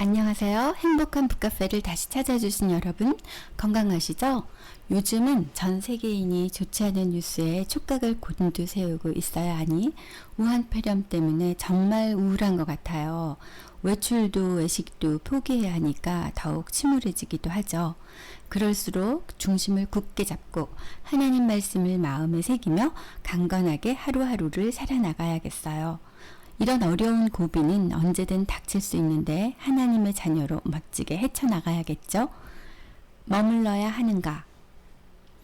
안녕하세요. 행복한 북카페를 다시 찾아주신 여러분, 건강하시죠? 요즘은 전 세계인이 좋지 않은 뉴스에 촉각을 곤두세우고 있어야 하니 우한 폐렴 때문에 정말 우울한 것 같아요. 외출도 외식도 포기해야 하니까 더욱 침울해지기도 하죠. 그럴수록 중심을 굳게 잡고 하나님 말씀을 마음에 새기며 강건하게 하루하루를 살아나가야겠어요. 이런 어려운 고비는 언제든 닥칠 수 있는데 하나님의 자녀로 멋지게 헤쳐나가야겠죠? 머물러야 하는가?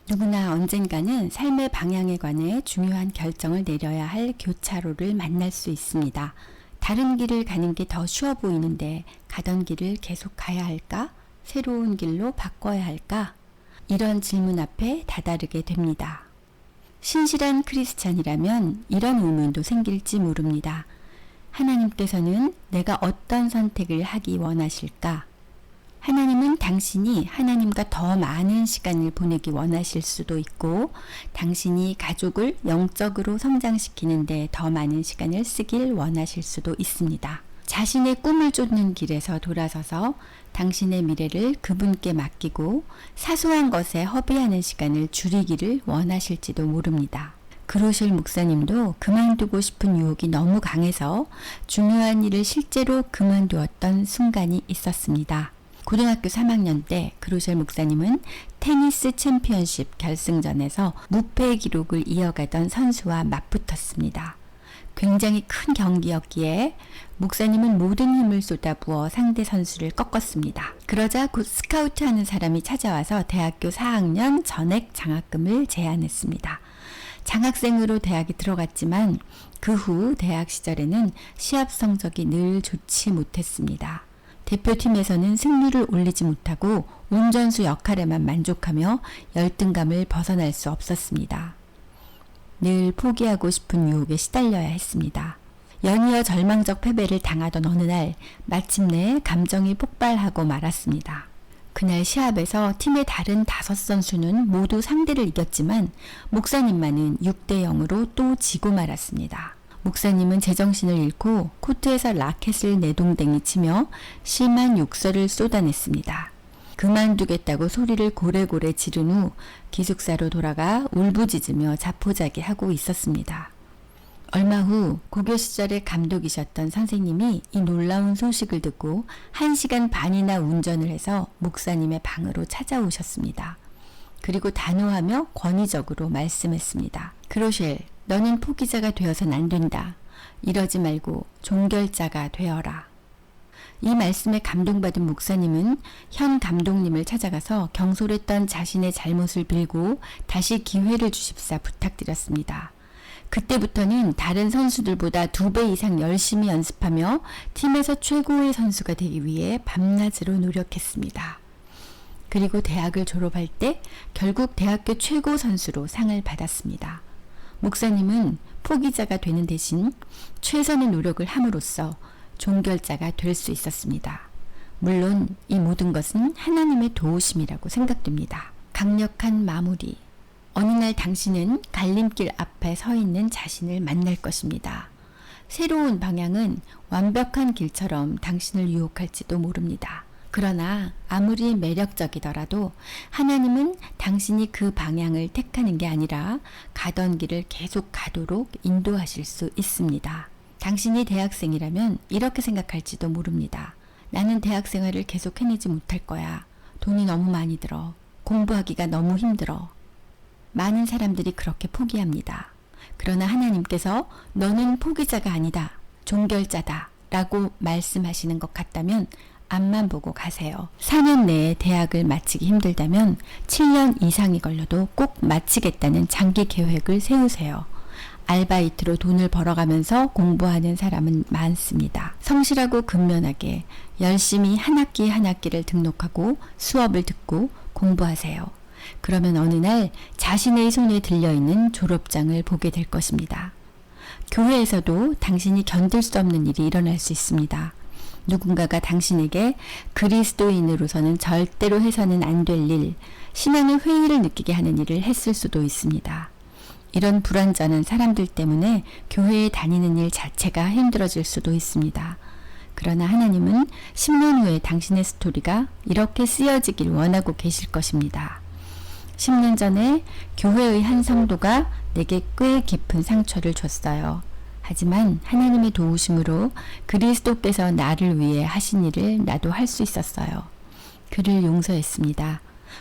누구나 언젠가는 삶의 방향에 관해 중요한 결정을 내려야 할 교차로를 만날 수 있습니다. 다른 길을 가는 게 더 쉬워 보이는데 가던 길을 계속 가야 할까? 새로운 길로 바꿔야 할까? 이런 질문 앞에 다다르게 됩니다. 신실한 크리스찬이라면 이런 의문도 생길지 모릅니다. 하나님께서는 내가 어떤 선택을 하기 원하실까? 하나님은 당신이 하나님과 더 많은 시간을 보내기 원하실 수도 있고, 당신이 가족을 영적으로 성장시키는데 더 많은 시간을 쓰길 원하실 수도 있습니다. 자신의 꿈을 쫓는 길에서 돌아서서 당신의 미래를 그분께 맡기고 사소한 것에 허비하는 시간을 줄이기를 원하실지도 모릅니다. 그로실 목사님도 그만두고 싶은 유혹이 너무 강해서 중요한 일을 실제로 그만두었던 순간이 있었습니다. 고등학교 3학년 때 그로실 목사님은 테니스 챔피언십 결승전에서 무패 기록을 이어가던 선수와 맞붙었습니다. 굉장히 큰 경기였기에 목사님은 모든 힘을 쏟아부어 상대 선수를 꺾었습니다. 그러자 곧 스카우트 하는 사람이 찾아와서 대학교 4학년 전액 장학금을 제안했습니다. 장학생으로 대학에 들어갔지만 그 후 대학 시절에는 시합 성적이 늘 좋지 못했습니다. 대표팀에서는 승률을 올리지 못하고 운전수 역할에만 만족하며 열등감을 벗어날 수 없었습니다. 늘 포기하고 싶은 유혹에 시달려야 했습니다. 연이어 절망적 패배를 당하던 어느 날 마침내 감정이 폭발하고 말았습니다. 그날 시합에서 팀의 다른 다섯 선수는 모두 상대를 이겼지만 목사님만은 6대 0으로 또 지고 말았습니다. 목사님은 제정신을 잃고 코트에서 라켓을 내동댕이 치며 심한 욕설을 쏟아냈습니다. 그만두겠다고 소리를 고래고래 지른 후 기숙사로 돌아가 울부짖으며 자포자기 하고 있었습니다. 얼마 후 고교 시절에 감독이셨던 선생님이 이 놀라운 소식을 듣고 1시간 반이나 운전을 해서 목사님의 방으로 찾아오셨습니다. 그리고 단호하며 권위적으로 말씀했습니다. 그로쉘, 너는 포기자가 되어선 안 된다. 이러지 말고 종결자가 되어라. 이 말씀에 감동받은 목사님은 현 감독님을 찾아가서 경솔했던 자신의 잘못을 빌고 다시 기회를 주십사 부탁드렸습니다. 그때부터는 다른 선수들보다 두 배 이상 열심히 연습하며 팀에서 최고의 선수가 되기 위해 밤낮으로 노력했습니다. 그리고 대학을 졸업할 때 결국 대학교 최고 선수로 상을 받았습니다. 목사님은 포기자가 되는 대신 최선의 노력을 함으로써 종결자가 될 수 있었습니다. 물론 이 모든 것은 하나님의 도우심이라고 생각됩니다. 강력한 마무리. 어느 날 당신은 갈림길 앞에 서 있는 자신을 만날 것입니다. 새로운 방향은 완벽한 길처럼 당신을 유혹할지도 모릅니다. 그러나 아무리 매력적이더라도 하나님은 당신이 그 방향을 택하는 게 아니라 가던 길을 계속 가도록 인도하실 수 있습니다. 당신이 대학생이라면 이렇게 생각할지도 모릅니다. 나는 대학 생활을 계속 해내지 못할 거야. 돈이 너무 많이 들어. 공부하기가 너무 힘들어. 많은 사람들이 그렇게 포기합니다. 그러나 하나님께서 너는 포기자가 아니다. 종결자다. 라고 말씀하시는 것 같다면 앞만 보고 가세요. 4년 내에 대학을 마치기 힘들다면 7년 이상이 걸려도 꼭 마치겠다는 장기 계획을 세우세요. 알바이트로 돈을 벌어가면서 공부하는 사람은 많습니다. 성실하고 근면하게 열심히 한 학기 한 학기를 등록하고 수업을 듣고 공부하세요. 그러면 어느 날 자신의 손에 들려있는 졸업장을 보게 될 것입니다. 교회에서도 당신이 견딜 수 없는 일이 일어날 수 있습니다. 누군가가 당신에게 그리스도인으로서는 절대로 해서는 안 될 일, 신앙의 회의를 느끼게 하는 일을 했을 수도 있습니다. 이런 불완전한 사람들 때문에 교회에 다니는 일 자체가 힘들어질 수도 있습니다. 그러나 하나님은 10년 후에 당신의 스토리가 이렇게 쓰여지길 원하고 계실 것입니다. 10년 전에 교회의 한 성도가 내게 꽤 깊은 상처를 줬어요. 하지만 하나님의 도우심으로 그리스도께서 나를 위해 하신 일을 나도 할 수 있었어요. 그를 용서했습니다.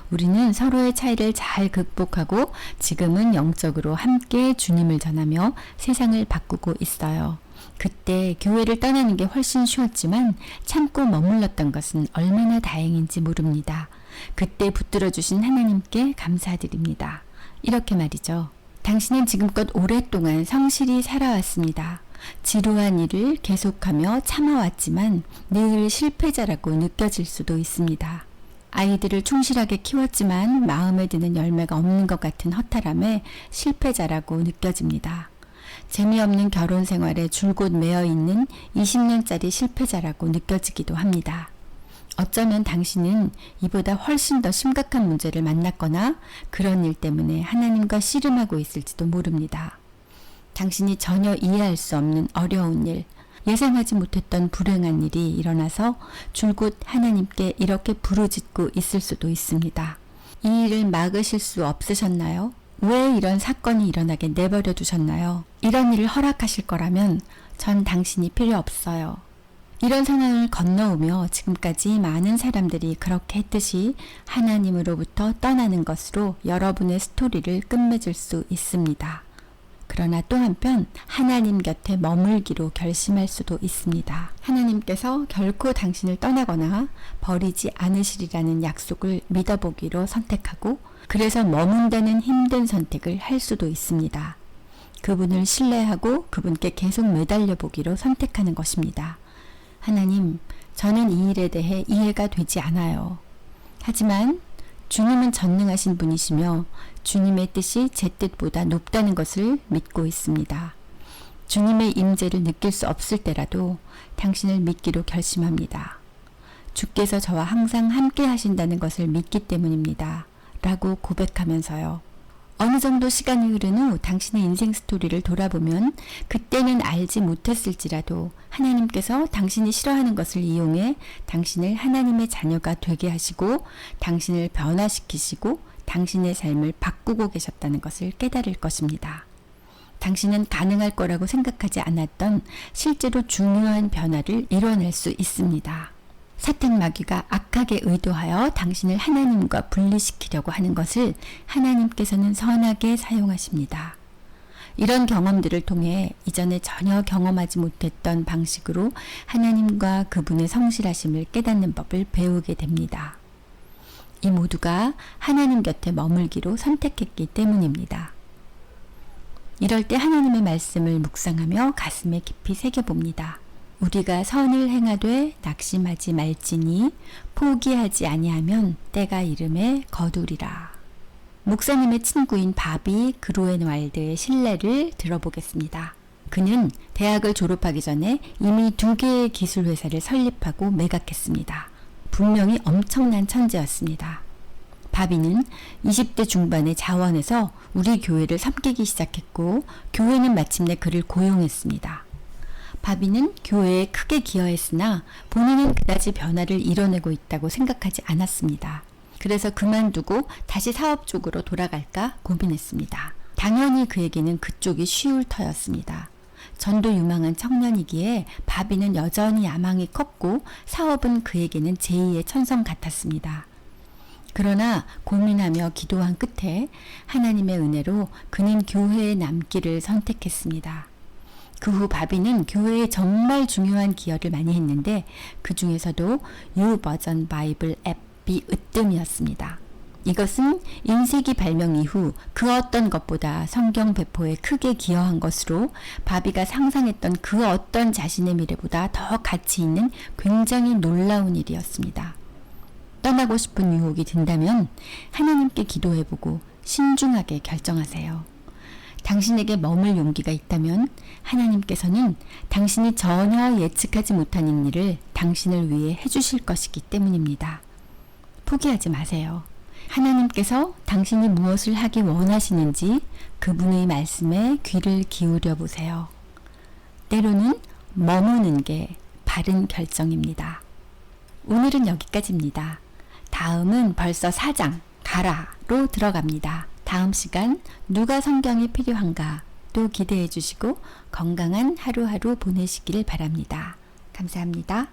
우리는 서로의 차이를 잘 극복하고 지금은 영적으로 함께 주님을 전하며 세상을 바꾸고 있어요. 그때 교회를 떠나는 게 훨씬 쉬웠지만 참고 머물렀던 것은 얼마나 다행인지 모릅니다. 그때 붙들어 주신 하나님께 감사드립니다. 이렇게 말이죠. 당신은 지금껏 오랫동안 성실히 살아왔습니다. 지루한 일을 계속하며 참아왔지만 늘 실패자라고 느껴질 수도 있습니다. 아이들을 충실하게 키웠지만 마음에 드는 열매가 없는 것 같은 허탈함에 실패자라고 느껴집니다. 재미없는 결혼 생활에 줄곧 매여 있는 20년짜리 실패자라고 느껴지기도 합니다. 어쩌면 당신은 이보다 훨씬 더 심각한 문제를 만났거나 그런 일 때문에 하나님과 씨름하고 있을지도 모릅니다. 당신이 전혀 이해할 수 없는 어려운 일, 예상하지 못했던 불행한 일이 일어나서 줄곧 하나님께 이렇게 부르짖고 있을 수도 있습니다. 이 일을 막으실 수 없으셨나요? 왜 이런 사건이 일어나게 내버려 두셨나요? 이런 일을 허락하실 거라면 전 당신이 필요 없어요. 이런 상황을 건너오며 지금까지 많은 사람들이 그렇게 했듯이 하나님으로부터 떠나는 것으로 여러분의 스토리를 끝맺을 수 있습니다. 그러나 또 한편 하나님 곁에 머물기로 결심할 수도 있습니다. 하나님께서 결코 당신을 떠나거나 버리지 않으시리라는 약속을 믿어보기로 선택하고 그래서 머문다는 힘든 선택을 할 수도 있습니다. 그분을 신뢰하고 그분께 계속 매달려 보기로 선택하는 것입니다. 하나님, 저는 이 일에 대해 이해가 되지 않아요. 하지만 주님은 전능하신 분이시며 주님의 뜻이 제 뜻보다 높다는 것을 믿고 있습니다. 주님의 임재를 느낄 수 없을 때라도 당신을 믿기로 결심합니다. 주께서 저와 항상 함께 하신다는 것을 믿기 때문입니다. 라고 고백하면서요. 어느 정도 시간이 흐른 후 당신의 인생 스토리를 돌아보면 그때는 알지 못했을지라도 하나님께서 당신이 싫어하는 것을 이용해 당신을 하나님의 자녀가 되게 하시고 당신을 변화시키시고 당신의 삶을 바꾸고 계셨다는 것을 깨달을 것입니다. 당신은 가능할 거라고 생각하지 않았던 실제로 중요한 변화를 이뤄낼 수 있습니다. 사탄 마귀가 악하게 의도하여 당신을 하나님과 분리시키려고 하는 것을 하나님께서는 선하게 사용하십니다. 이런 경험들을 통해 이전에 전혀 경험하지 못했던 방식으로 하나님과 그분의 성실하심을 깨닫는 법을 배우게 됩니다. 이 모두가 하나님 곁에 머물기로 선택했기 때문입니다. 이럴 때 하나님의 말씀을 묵상하며 가슴에 깊이 새겨봅니다. 우리가 선을 행하되 낙심하지 말지니 포기하지 아니하면 때가 이름에 거두리라. 목사님의 친구인 바비 그로엔왈드의 신뢰를 들어보겠습니다. 그는 대학을 졸업하기 전에 이미 두 개의 기술 회사를 설립하고 매각했습니다. 분명히 엄청난 천재였습니다. 바비는 20대 중반의 자원에서 우리 교회를 섬기기 시작했고 교회는 마침내 그를 고용했습니다. 바비는 교회에 크게 기여했으나 본인은 그다지 변화를 이뤄내고 있다고 생각하지 않았습니다. 그래서 그만두고 다시 사업 쪽으로 돌아갈까 고민했습니다. 당연히 그에게는 그쪽이 쉬울 터였습니다. 전도 유망한 청년이기에 바비는 여전히 야망이 컸고 사업은 그에게는 제2의 천성 같았습니다. 그러나 고민하며 기도한 끝에 하나님의 은혜로 그는 교회에 남기를 선택했습니다. 그 후 바비는 교회에 정말 중요한 기여를 많이 했는데 그 중에서도 U 버전 바이블 앱이 으뜸이었습니다. 이것은 인쇄기 발명 이후 그 어떤 것보다 성경 배포에 크게 기여한 것으로 바비가 상상했던 그 어떤 자신의 미래보다 더 가치 있는 굉장히 놀라운 일이었습니다. 떠나고 싶은 유혹이 든다면 하나님께 기도해보고 신중하게 결정하세요. 당신에게 머물 용기가 있다면 하나님께서는 당신이 전혀 예측하지 못하는 일을 당신을 위해 해주실 것이기 때문입니다. 포기하지 마세요. 하나님께서 당신이 무엇을 하기 원하시는지 그분의 말씀에 귀를 기울여 보세요. 때로는 머무는 게 바른 결정입니다. 오늘은 여기까지입니다. 다음은 벌써 4장 가라로 들어갑니다. 다음 시간 누가 성경이 필요한가 또 기대해 주시고 건강한 하루하루 보내시길 바랍니다. 감사합니다.